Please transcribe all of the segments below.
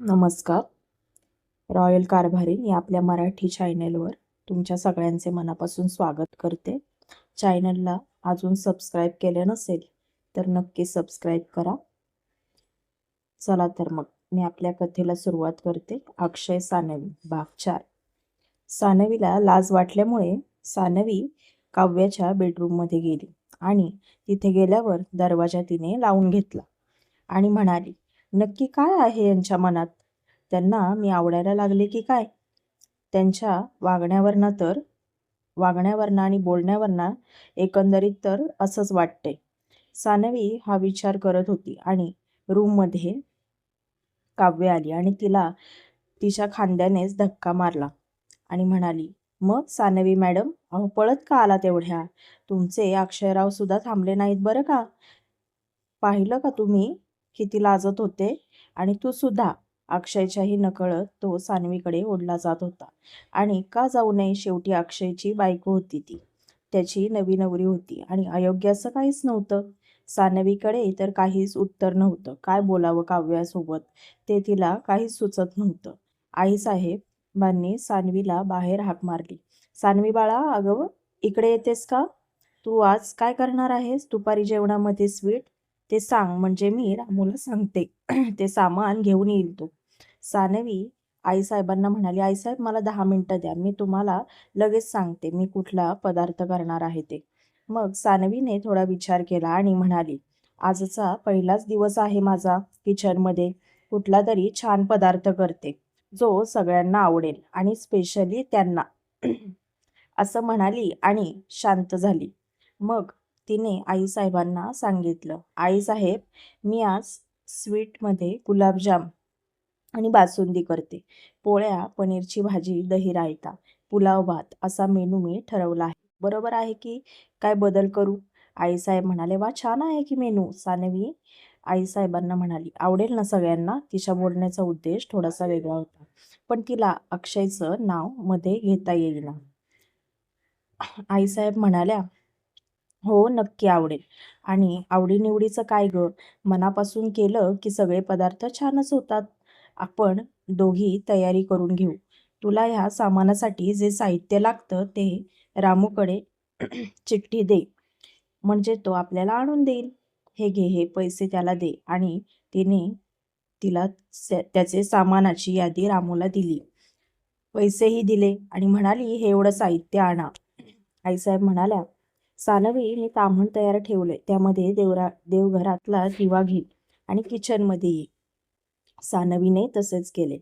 नमस्कार. रॉयल कारभारी या आपल्या मराठी चॅनलवर तुमच्या सगळ्यांचे मनापासून स्वागत करते. चॅनलला अजून सबस्क्राईब केले नसेल तर नक्की सबस्क्राईब करा. चला तर मग मी आपल्या कथेला सुरुवात करते. अक्षय सानवी भाग चार. सानवीला लाज वाटल्यामुळे सानवी काव्याच्या बेडरूममध्ये गेली आणि तिथे गेल्यावर दरवाजा तिने लावून घेतला आणि म्हणाली नक्की काय आहे यांच्या मनात? त्यांना मी आवडायला लागले की काय? त्यांच्या वागण्यावरनं तर वागण्यावरनं आणि बोलण्यावरनं एकंदरीत तर असंच वाटते सानवी हा विचार करत होती आणि रूममध्ये काव्य आली आणि तिला तिच्या खांद्यानेच धक्का मारला आणि म्हणाली मग सानवी मॅडम अहो पळत का आला तेवढ्या तुमचे अक्षयराव सुद्धा थांबले नाहीत बरं का? पाहिलं का तुम्ही किती लाजत होते आणि तू सुद्धा अक्षयच्याही नकळत तो सानवीकडे ओढला जात होता. आणि का जाऊ नये शेवटी अक्षयची बायको होती ती. त्याची नवी नवरी होती आणि अयोग्य असं काहीच नव्हतं. सानवीकडे तर काहीच उत्तर नव्हतं. काय बोलावं काव्यासोबत ते तिला काहीच सुचत नव्हतं. आईसाहेबांनी सानवीला बाहेर हाक मारली. सानवी बाळा अगं इकडे येतेस का? तू आज काय करणार आहेस? दुपारी जेवणामध्ये स्वीट ते सांग म्हणजे मी रामूला सांगते. ते सामान घेऊन येईल तो. सानवी आईसाहेबांना म्हणाली आईसाहेब मला दहा मिनटं द्या. मी तुम्हाला लगेच सांगते मी कुठला पदार्थ करणार आहे ते. मग सानवीने थोडा विचार केला आणि म्हणाली आजचा पहिलाच दिवस आहे माझा किचनमध्ये. कुठला तरी छान पदार्थ करते. जो सगळ्यांना आवडेल आणि स्पेशली त्यांना. असं म्हणाली आणि शांत झाली. मग तिने आईसाहेबांना सांगितलं. आईसाहेब मी आज स्वीटमध्ये गुलाबजाम आणि बासुंदी करते. पोळ्या पनीरची भाजी दही रायता पुलाव भात असा मेनू मी ठरवला आहे. बरोबर आहे की? काय बदल करू? आईसाहेब म्हणाले वा छान आहे की मेनू सानवी आईसाहेबांना म्हणाली. आवडेल ना सगळ्यांना? तिच्या बोलण्याचा उद्देश थोडासा वेगळा होता. पण तिला अक्षयचं नावमध्ये घेता येईना. आईसाहेब म्हणाल्या हो नक्की आवडेल. आणि आवडीनिवडीचं काय गं? मनापासून केलं की सगळे पदार्थ छानच होतात. आपण दोघी तयारी करून घेऊ. तुला ह्या सामानासाठी जे साहित्य लागतं ते रामूकडे चिठ्ठी दे. म्हणजे तो आपल्याला आणून देईल. हे घे हे पैसे त्याला दे. आणि तिने तिला त्याचे सामानाची यादी रामूला दिली. पैसेही दिले आणि म्हणाली हे एवढं साहित्य आणा. आईसाहेब म्हणाल्या सानवी मी ताम्हण तयार ठेवले त्यामध्ये देवरा देवघरातला दिवा घे आणि किचनमध्ये ये. सानवीने तसेच केले.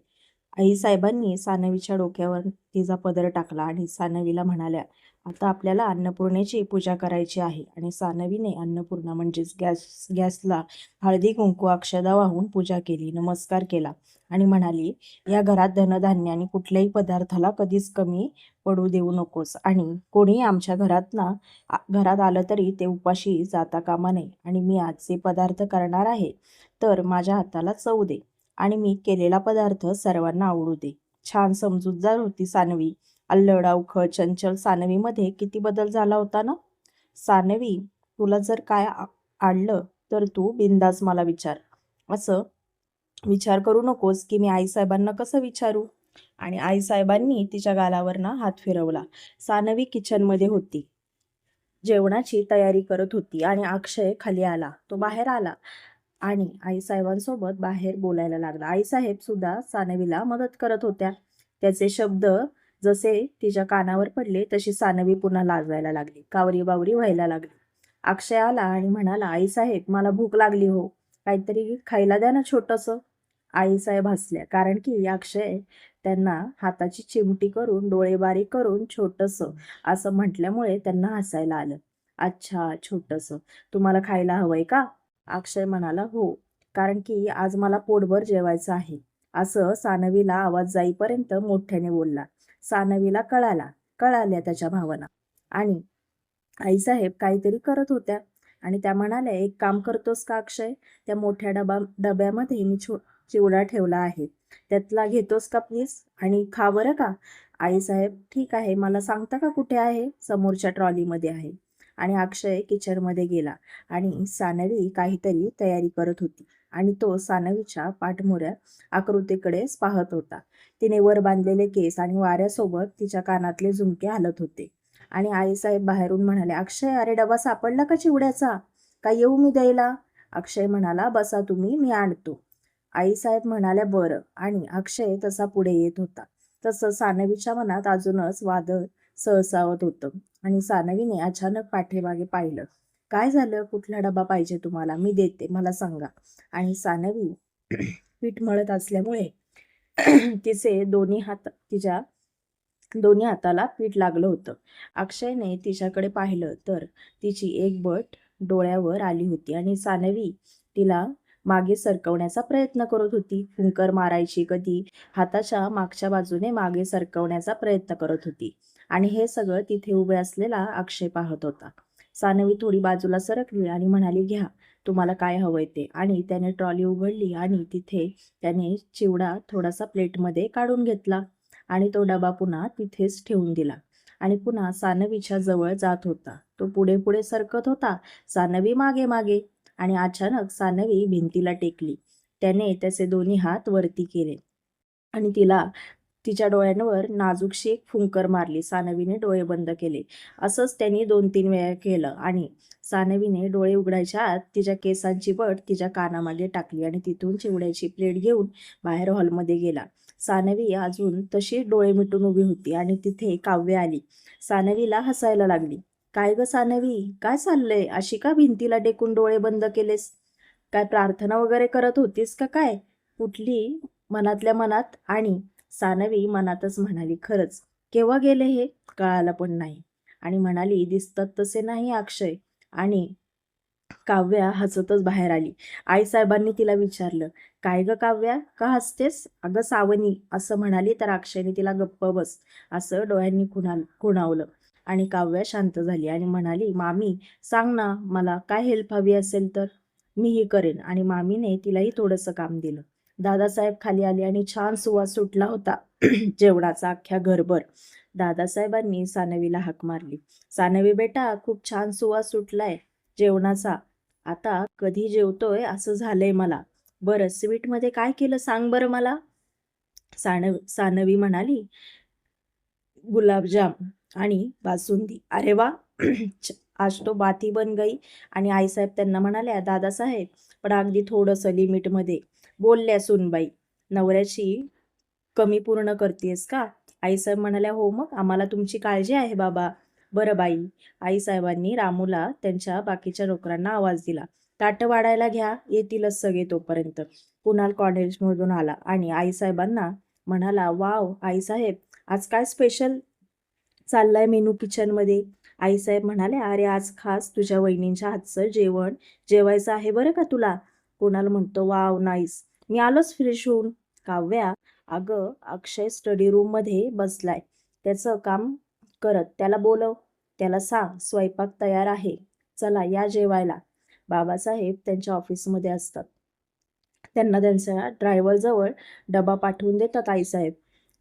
आईसाहेबांनी सानवीच्या डोक्यावर तिचा पदर टाकला आणि सानवीला म्हणाल्या आता आपल्याला अन्नपूर्णेची पूजा करायची आहे आणि सानवीने अन्नपूर्णा म्हणजेच गॅस गॅसला हळदी कुंकू अक्षदा वाहून पूजा केली नमस्कार केला आणि म्हणाली या घरात धनधान्य आणि कुठल्याही पदार्थाला कधीच कमी पडू देऊ नकोस आणि कोणी आमच्या घरात ना घरात आलं तरी ते उपाशी जाता कामा नये आणि मी आजचे पदार्थ करणार आहे तर माझ्या हाताला चव दे आणि मी केलेला पदार्थ सर्वांना आवडू दे. छान समजूतदार होती सानवी. अल्लड अवखळ चंचल सानवीमध्ये किती बदल झाला होता ना? सानवी तुला जर काय आणलं तर तू बिंदास मला विचार. असं विचार करू नकोस की मी आईसाहेबांना कसं विचारू? आणि आईसाहेबांनी तिच्या गालावरनं हात फिरवला. सानवी किचनमध्ये होती. जेवणाची तयारी करत होती आणि अक्षय खाली आला. तो बाहेर आला आणि आईसाहेबांसोबत बाहेर बोलायला लागला. आईसाहेब सुद्धा सानवीला मदत करत होत्या. त्याचे शब्द जसे तिच्या कानावर पडले तशी सानवी पुन्हा लाजवायला लागली. कावरी बावरी व्हायला लागली. अक्षय आला आणि म्हणाला आईसाहेब मला भूक लागली हो. काहीतरी खायला द्या ना छोटंसं. आईसाहेब हसल्या कारण की अक्षय त्यांना हाताची चिमटी करून डोळे बारीक करून छोटंसं असं म्हटल्यामुळे त्यांना हसायला आलं. अच्छा छोटंसं तुम्हाला खायला हवंय का? अक्षय म्हणाला हो कारण की आज मला पोटभर जेवायचं आहे. असं सानवीला आवाज जाईपर्यंत मोठ्याने बोलला. सानवीला कळाला कळाल्या त्याच्या भावना. आणि आईसाहेब काहीतरी करत होत्या आणि त्या म्हणाल्या एक काम करतोस का अक्षय? त्या मोठ्या डबा डब्यामध्ये मी छो चिवडा ठेवला आहे. त्यातला घेतोस का प्लीज आणि खा बरं का आईसाहेब ठीक आहे मला सांगता का कुठे आहे? समोरच्या ट्रॉलीमध्ये आहे. आणि अक्षय किचनमध्ये गेला आणि सानवी काहीतरी तयारी करत होती आणि तो सानवीच्या पाठमोऱ्या आकृतीकडेच पाहत होता. तिने वर बांधलेले केस आणि वाऱ्यासोबत तिच्या कानातले झुमके हलत होते. आणि आईसाहेब बाहेरून म्हणाले अक्षय अरे डबा सापडला का चिवड्याचा? का येऊ मी द्यायला? अक्षय म्हणाला बसा तुम्ही मी आणतो. आईसाहेब म्हणाल्या बरं. आणि अक्षय तसा पुढे येत होता. तसं सानवीच्या मनात अजूनच वादळ सहसावत होतं आणि सानवीने अचानक पाठीमागे पाहिलं. काय झालं? कुठला डबा पाहिजे तुम्हाला? मी देते मला सांगा. आणि सानवी पीठ मळत असल्यामुळे तिचे दोन्ही हात तिच्या दोन्ही हाताला पीठ लागलं होतं. अक्षयने तिच्याकडे पाहिलं तर तिची एक बट डोळ्यावर आली होती आणि सानवी तिला मागे सरकवण्याचा प्रयत्न करत होती. फुंकर मारायची कधी हाताच्या मागच्या बाजूने मागे सरकवण्याचा प्रयत्न करत होती आणि हे सगळं तिथे उभे असलेला अक्षय पाहत होता. सानवी थोडी बाजूला सरकली आणि म्हणाली घ्या तुम्हाला काय हवंय ते. आणि त्याने ट्रॉली उघडली आणि तिथे त्याने चिवडा थोडासा प्लेटमध्ये काढून घेतला आणि तो डबा पुन्हा तिथेच ठेवून दिला. आणि पुन्हा सानवीच्या जवळ जात होता. तो पुढे पुढे सरकत होता. सानवी मागे मागे. आणि अचानक सानवी भिंतीला टेकली. त्याने त्याचे दोन्ही हात वरती केले. आणि तिला तिच्या डोळ्यांवर नाजूकशी एक फुंकर मारली. सानवीने डोळे बंद केले. असंच त्यांनी दोन तीन वेळा केलं आणि सानवीने डोळे उघडायच्या आत तिच्या केसांची बट तिच्या कानामागे टाकली आणि तिथून चिवड्याची प्लेट घेऊन बाहेर हॉलमध्ये गेला. सानवी अजून तशी डोळे मिटून उभी होती आणि तिथे काव्य आली. सानवीला हसायला लागली. काय ग सानवी? काय चाललंय? अशी का भिंतीला टेकून डोळे बंद केलेस? काय प्रार्थना वगैरे करत होतीस का काय? कुठली मनातल्या मनात आणि सानवी मनातच म्हणाली खरंच केव्हा गेले हे? कळालं पण नाही. आणि म्हणाली दिसतात तसे नाही अक्षय. आणि काव्या हसतच बाहेर आली. आईसाहेबांनी तिला विचारलं काय ग काव्या का हसतेस? अगं सावनी असं म्हणाली तर अक्षयने तिला गप्प बस असं डोळ्यांनी खुणा खुणावलं. आणि काव्या शांत झाली आणि म्हणाली मामी सांग ना मला काय हेल्प हवी असेल तर? मीही करेन. आणि मामीने तिलाही थोडंसं काम दिलं. दादासाहेब खाली आले आणि छान सुवास सुटला होता. जेवणाचा अख्ख्या घरभर. दादासाहेबांनी सानवीला हाक मारली. सानवी बेटा खूप छान सुवास सुटलाय जेवणाचा. आता कधी जेवतोय असं झालंय मला. बरं स्वीटमध्ये काय केलं सांग बरं मला? सानव सानवी म्हणाली गुलाबजाम आणि बासुंदी. अरे वा! आज तो बाती बन गई. आणि आईसाहेब त्यांना म्हणाल्या दादासाहेब पण अगदी थोडंसं लिमिटमध्ये. बोलल्या सुनबाई नवऱ्याची कमी पूर्ण करतेस का? आईसाहेब म्हणाल्या हो मग आम्हाला तुमची काळजी आहे बाबा. बरं बाई आईसाहेबांनी रामूला त्यांच्या बाकीच्या नोकरांना आवाज दिला. ताटं वाढायला घ्या येतीलच सगळे तोपर्यंत. कुणाल कॉलेजमधून आला आणि आईसाहेबांना म्हणाला वाव आईसाहेब आज काय स्पेशल चाललाय मेनू किचनमध्ये? आईसाहेब म्हणाले अरे आज खास तुझ्या वहिनींच्या हातचं जेवण जेवायचं आहे बरं का तुला? कुणाल म्हणतो वाव नाईस. मी आलोच फ्रेश होऊन. काव्या अगं अक्षय स्टडी रूममध्ये बसलाय. त्याचं काम करत त्याला बोलव. त्याला सांग स्वयंपाक तयार आहे. चला या जेवायला. बाबासाहेब त्यांच्या ऑफिसमध्ये असतात. त्यांना त्यांच्या ड्रायव्हरजवळ डबा पाठवून देतात आईसाहेब.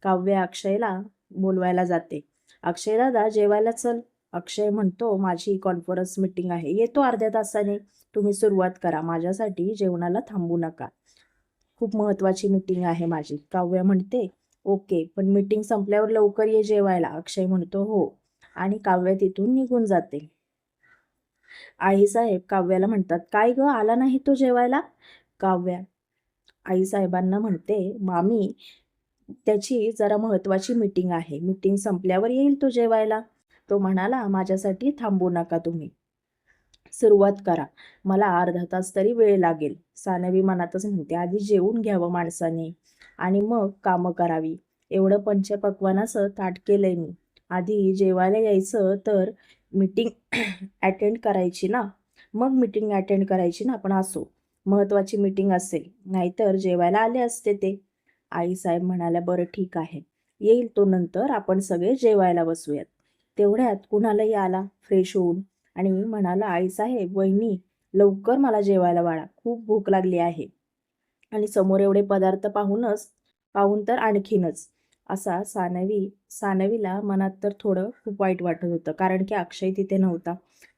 काव्य अक्षयला बोलवायला जाते. अक्षय दादा जेवायला चल. अक्षय म्हणतो माझी कॉन्फरन्स मीटिंग आहे. येतो अर्ध्या तासाने. तुम्ही सुरुवात करा. माझ्यासाठी जेवणाला थांबू नका. खूप महत्त्वाची मीटिंग आहे माझी. काव्या म्हणते ओके पण मीटिंग संपल्यावर लवकर ये जेवायला. अक्षय म्हणतो हो. आणि काव्य तिथून निघून जाते. आईसाहेब काव्याला म्हणतात काय ग आला नाही तो जेवायला? काव्या आईसाहेबांना म्हणते मामी त्याची जरा महत्त्वाची मीटिंग आहे. मीटिंग संपल्यावर येईल तो जेवायला. तो म्हणाला माझ्यासाठी थांबू नका तुम्ही. सुरुवात करा. मला अर्धा तास तरी वेळ लागेल. सानवी मनातच म्हणते आधी जेवून घ्यावं माणसाने. आणि मग कामं करावी. एवढं पंचपक्वानाचं ताट केलंय मी. आधी जेवायला यायचं तर मीटिंग अटेंड करायची ना? मग मीटिंग अटेंड करायची ना? आपण असो. महत्त्वाची मीटिंग असेल. नाहीतर जेवायला आले असते ते. आईसाहेब म्हणाल्या बरं ठीक आहे. येईल तो नंतर. आपण सगळे जेवायला बसूयात. तेवढ्यात कुणालाही आला? फ्रेश होऊन. आणि म्हणाला आईसाहेब वहिनी लवकर मला जेवायला वाढा. खूप भूक लागली आहे. आणि समोर एवढे पदार्थ पाहूनच पाहून तर आणखीनच असा सानवी सानवीला मनात तर थोडं खूप वाईट वाटत होतं कारण की अक्षय तिथे नव्हता.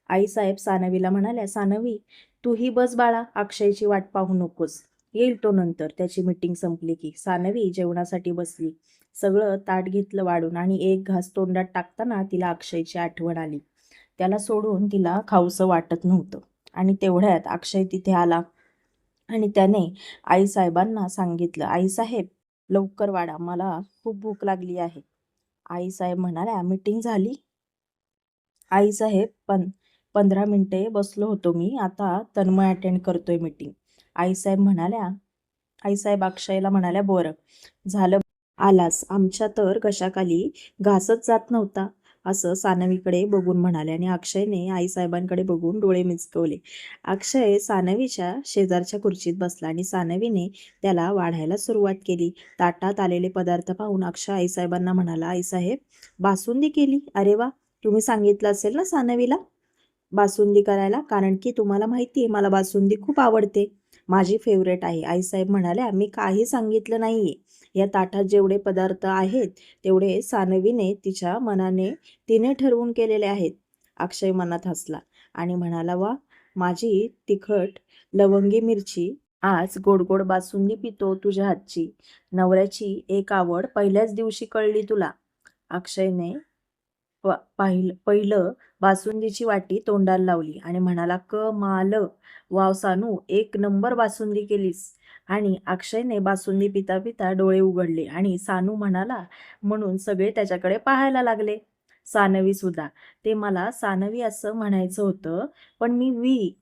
आईसाहेब सानवीला म्हणाल्या सानवी तूही बस बाळा अक्षयची वाट पाहू नकोस. येईल तो नंतर त्याची मीटिंग संपली की. सानवी जेवणासाठी बसली. सगळं ताट घेतलं वाढून आणि एक घास तोंडात टाकताना तिला अक्षयची आठवण आली. त्याला सोडून तिला खाऊसं वाटत नव्हतं. आणि तेवढ्यात अक्षय तिथे आला. आणि त्याने आईसाहेबांना सांगितलं आईसाहेब लवकर वाढा मला खूप भूक लागली आहे. आईसाहेब म्हणाल्या मीटिंग झाली? आईसाहेब पण पंधरा मिनिटे बसलो होतो मी. आता तन्मय अटेंड करतोय मीटिंग. आईसाहेब म्हणाल्या आईसाहेब अक्षयला म्हणाल्या बरं झालं. आलास. आमच्या तर कशाखाली घासच जात नव्हता. असं सानवीकडे बघून म्हणाले आणि अक्षयने आईसाहेबांकडे बघून डोळे मिचकवले. अक्षय सानवीच्या शेजारच्या खुर्चीत बसला आणि सानवीने त्याला वाढायला सुरुवात केली. ताटात आलेले पदार्थ पाहून अक्षय आईसाहेबांना म्हणाला आईसाहेब बासुंदी केली? अरे वा! तुम्ही सांगितलं असेल ना सानवीला? बासुंदी करायला? कारण की तुम्हाला माहिती आहे मला बासुंदी खूप आवडते. माझी फेवरेट आहे. आईसाहेब म्हणाल्या मी काही सांगितलं नाहीये. या ताटात जेवढे पदार्थ आहेत तेवढे सानवीने तिच्या मनाने तिने ठरवून केलेले आहेत. अक्षय मनात हसला आणि म्हणाला वा माझी तिखट लवंगी मिरची आज गोड गोड बासुंदी पितो तुझ्या हातची. नवऱ्याची एक आवड पहिल्याच दिवशी कळली तुला. अक्षयने प- पाहिलं पहिलं बासुंदीची वाटी तोंडाला लावली आणि म्हणाला क माल वाव सानू एक नंबर बासुंदी केलीस. आणि अक्षयने बासुंदी पिता पिता डोळे उघडले आणि सानू म्हणाला म्हणून सगळे त्याच्याकडे पाहायला लागले. सानवी सुद्धा ते मला सानवी असं म्हणायचं होतं पण मी वी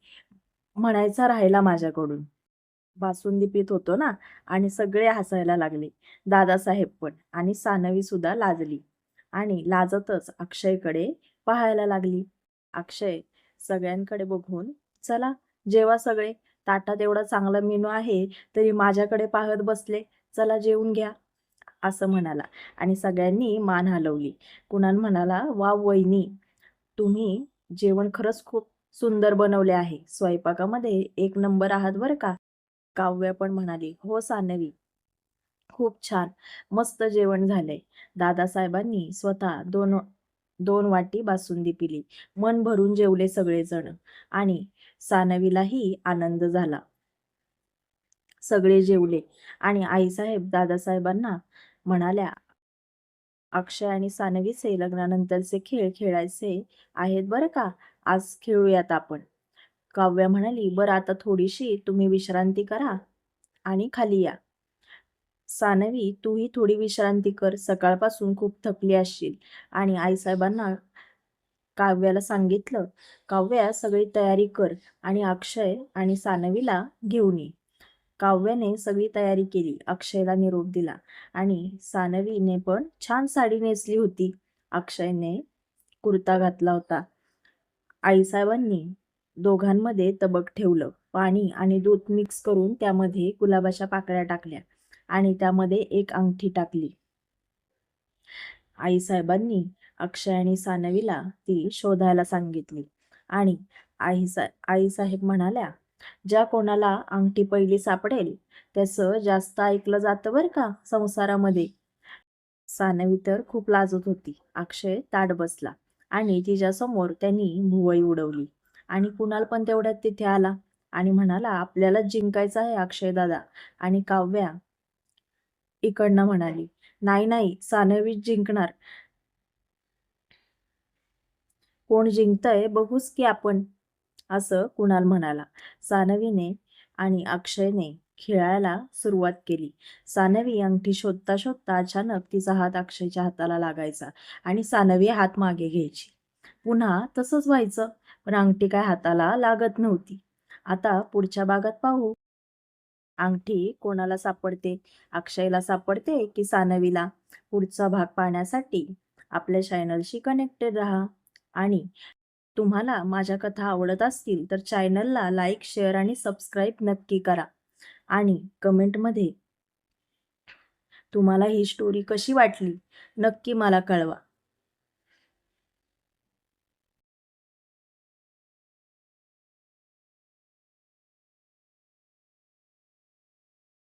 म्हणायचा राहिला माझ्याकडून. बासुंदी पित होतो ना आणि सगळे हसायला लागले. दादासाहेब पण आणि सानवी सुद्धा लाजली आणि लाजतच अक्षयकडे पाहायला लागली. अक्षय सगळ्यांकडे बघून चला जेव्हा सगळे. ताटात एवढा चांगला मेनू आहे तरी माझ्याकडे पाहत बसले चला जेवून घ्या. असं म्हणाला आणि सगळ्यांनी मान हलवली. कुणाल म्हणाला वा वहिनी तुम्ही जेवण खरंच खूप सुंदर बनवले आहे. स्वयंपाकामध्ये एक नंबर आहात बरं का? काव्या पण म्हणाली हो सानवी खूप छान मस्त जेवण झालंय. दादासाहेबांनी स्वतः दोन दोन वाटी बासुंदी पिली. मन भरून जेवले सगळेजण आणि सानवीलाही आनंद झाला. सगळे जेवले आणि आईसाहेब दादासाहेबांना म्हणाल्या अक्षय आणि सानवीचे लग्नानंतरचे खेळ खेळायचे आहेत बरं का? आज खेळूयात आपण. काव्या म्हणाली बरं आता थोडीशी तुम्ही विश्रांती करा आणि खाली या. सानवी तूही थोडी विश्रांती कर सकाळपासून खूप थकली असशील. आणि आईसाहेबांना काव्याला सांगितलं काव्या सगळी तयारी कर आणि अक्षय आणि सानवीला घेऊन ये. काव्याने सगळी तयारी केली अक्षयला निरोप दिला आणि सानवीने पण छान साडी नेसली होती. अक्षयने कुर्ता घातला होता. आईसाहेबांनी दोघांमध्ये तबक ठेवलं. पाणी आणि दूध मिक्स करून त्यामध्ये गुलाबाच्या पाकळ्या टाकल्या आणि त्यामध्ये एक अंगठी टाकली. आईसाहेबांनी अक्षय आणि सानवीला ती शोधायला सांगितली. आणि आई सा आईसाहेब म्हणाल्या ज्या कोणाला अंगठी पहिली सापडेल त्याचं जास्त ऐकलं जातं बरं का संसारामध्ये? सानवी तर खूप लाजत होती. अक्षय ताट बसला आणि तिच्यासमोर त्यांनी भुवई उडवली. आणि कुणाल पण तेवढ्यात तिथे आला आणि म्हणाला आपल्याला जिंकायचं आहे अक्षय दादा. आणि काव्या इकडनं म्हणाली नाही नाही सानवीच जिंकणार. कोण जिंकतंय बघूच की आपण असं कुणाल म्हणाला. सानवीने आणि अक्षयने खेळायला सुरुवात केली. सानवी अंगठी शोधता शोधता अचानक तिचा हात अक्षयच्या हाताला लागायचा आणि सानवी हात मागे घ्यायची. पुन्हा तसंच व्हायचं पण अंगठी काय हाताला लागत नव्हती. आता पुढच्या भागात पाहू. अंगठी कोणाला सापडते? अक्षयला सापडते की सानवीला? पुढचा भाग पाहण्यासाठी आपल्या चॅनलशी कनेक्टेड राहा. आणि तुम्हाला माझ्या कथा आवडत असतील तर चॅनलला लाईक शेअर आणि सबस्क्राईब नक्की करा. आणि कमेंटमध्ये तुम्हाला ही स्टोरी कशी वाटली नक्की मला कळवा.